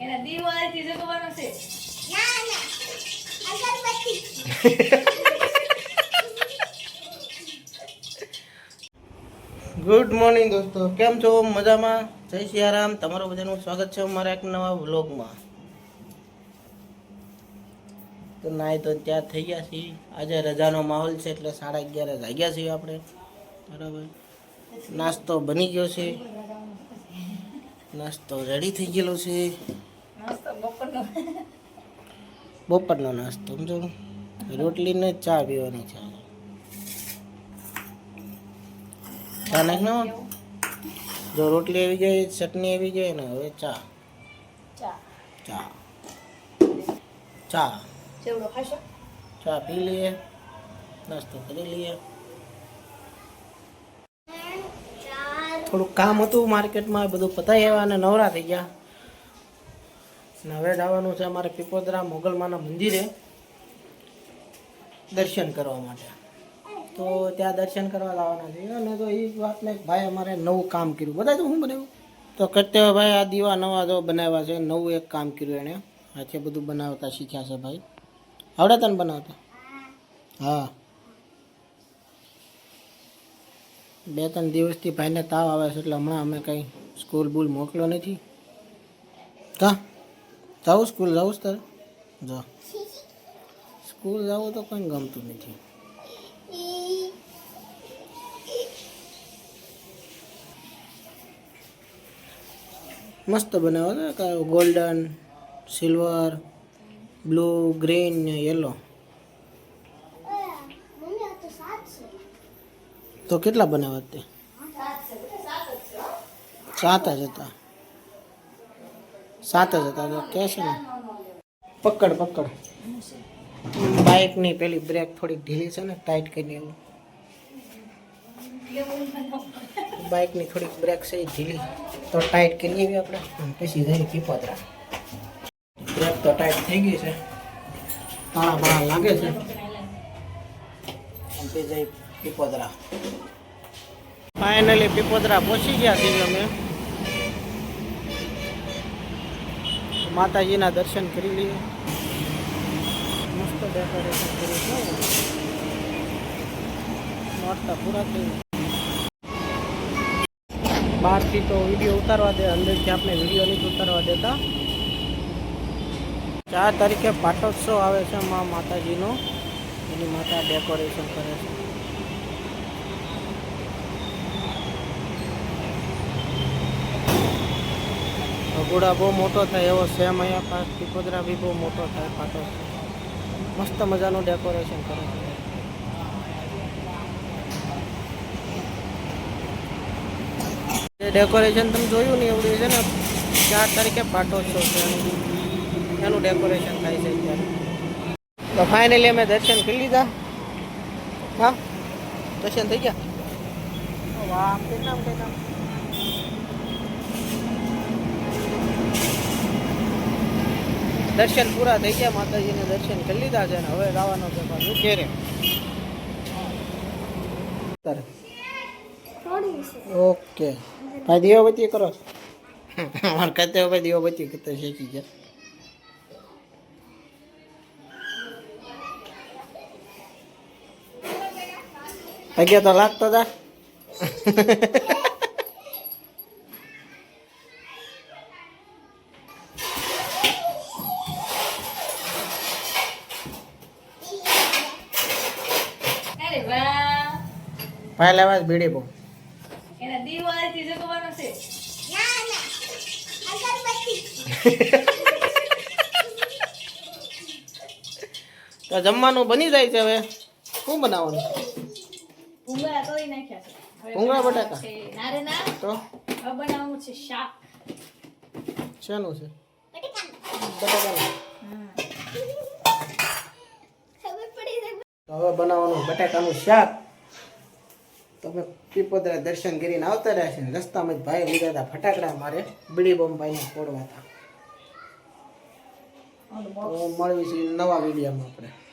એના દિવાળીથી જગવાનું છે. ના ના. અગરબત્તી. ગુડ મોર્નિંગ દોસ્તો. કેમ છો? મજામાં? જય સિયારામ. તમારું બધાનું સ્વાગત છે મારા એક નવા વ્લોગમાં. તો નાય તો ત્યાં થઈ ગયા છીએ. આજે રજાનો માહોલ છે એટલે સાડા અગિયારે જાગ્યા છીએ આપણે. બરાબર. નાસ્તો બની ગયો છે. નાસ્તો રેડી થઈ ગયેલો છે. બપોરનો બપોરનો નાસ્તો સમજો? રોટલી ને ચા પીવાની છે. ચા નાખ જો રોટલી આવી જાય ચટણી આવી જાય ને હવે ચા. ચા. ચા. ચા. ચેવડો ખાશો? ચા પી લઈએ નાસ્તો કરી લઈએ. થોડુંક કામ હતું માર્કેટમાં બધું પતાવી આવ્યા અને નવરા થઈ ગયા. હવે જવાનું છે અમારે પીપોદરા મોગલમાના મંદિરે દર્શન કરવા માટે. તો ત્યાં દર્શન કરવા લાવવાના છે. અને તો એ વાતને ભાઈ અમારે નવું કામ કર્યું. બધા શું બનાવ્યું? તો કરતે ભાઈ આ દીવા નવા જો બનાવ્યા છે. નવું એક કામ કર્યું એણે. હાથે બધું બનાવતા શીખ્યા છે ભાઈ. આવડે તને બનાવતા? હા. બે ત્રણ દિવસથી ભાઈને તાવ આવે છે એટલે હમણાં અમે કંઈ સ્કૂલ બૂલ મોકલો નથી. કા? જાઉં સ્કૂલ, જાઉં તારે? જા સ્કૂલ જાવું તો કંઈ ગમતું નથી. મસ્ત બનાવો છે ગોલ્ડન, સિલ્વર, બ્લુ, ગ્રીન ને યલો. તો કેટલા બનાવ્યા તે? સાત જ હતા. સાત જ હતા, તો કે છે ને? પકડ પકડ. બાઇકની પેલી બ્રેક થોડીક ઢીલી છે ને, ટાઈટ કરી એવું બાઇકની થોડીક બ્રેક છે એ ઢીલી, તો ટાઈટ કરી લેવી આપણે પછી જઈને પીપોતરા બ્રેક તો ટાઈટ થઈ ગઈ છે, તાળા બાળા લાગે છે પછી જઈ પીપોતરા ફાઇનલી પીપોતરા પહોંચી ગયા છીએ અમે. માતાજીના દર્શન કરી લઈએ. મસ્ત ડેકોરેશન કર્યું છે. નોરતા પૂરા થઈ બહારથી તો વીડિયો ઉતારવા દે, અંદરથી આપણે વીડિયો નથી ઉતારવા દેતા. ચાર તારીખે પાટોત્સવ આવે છે મા માતાજીનો. એની માતા ડેકોરેશન કરે છે. ઘોડા બહુ મોટો થાય, એવો સેમ અહીંયા પાસ પીપોદરા બી બહુ મોટો થાય પાટો મસ્ત મજાનું ડેકોરેશન કરે છે ડેકોરેશન તમે જોયું ને એવડું છે ને, ચાર તારીખે પાટોત્સવ છે. એનું એનું ડેકોરેશન થાય છે અત્યારે. તો ફાઇનલી અમે દર્શન કરી લીધા. હા? દર્શન થઈ ગયા? વાહ કેટલા નામ કઈ નામ દર્શન પૂરા થઈ ગયા, માતાજીને દર્શન કરી લીધા છે ને હવે જવાનું છે પાછું ઘેરે ઓકે. ભાઈ દીવાબત્તી કરો. અમારે કહેતે ભાઈ દીવાબત્તી કરતા શીખી ગયા. પગે તો લાગતો હતા. અરે વાહ. ભાઈ લેવા બીડી બહુ. એના દિવાળીથી જગવાનું છે. ના ના. અગરબત્તી. તો જમવાનું બની જાય છે હવે? શું બનાવવાનું? ભૂંગળા તોડી નાખ્યા છે. ભૂંગળા બટાકા? છે. ના રે ના તો? હવે બનાવવાનું છે શાક. શેનું છે? બટેકા બટાકાનું ખબર પડી છે તો હવે બનાવવાનું બટાકાનું શાક. તમે પીપોદરા દર્શન કરીને આવતા રહ્યા છે રસ્તામાં ભાઈ લીધા હતા ફટાકડા મારે બીડી બોમ્બાઈને ફોડવા હતા. મળવી છે નવા વિડીયામાં આપણે.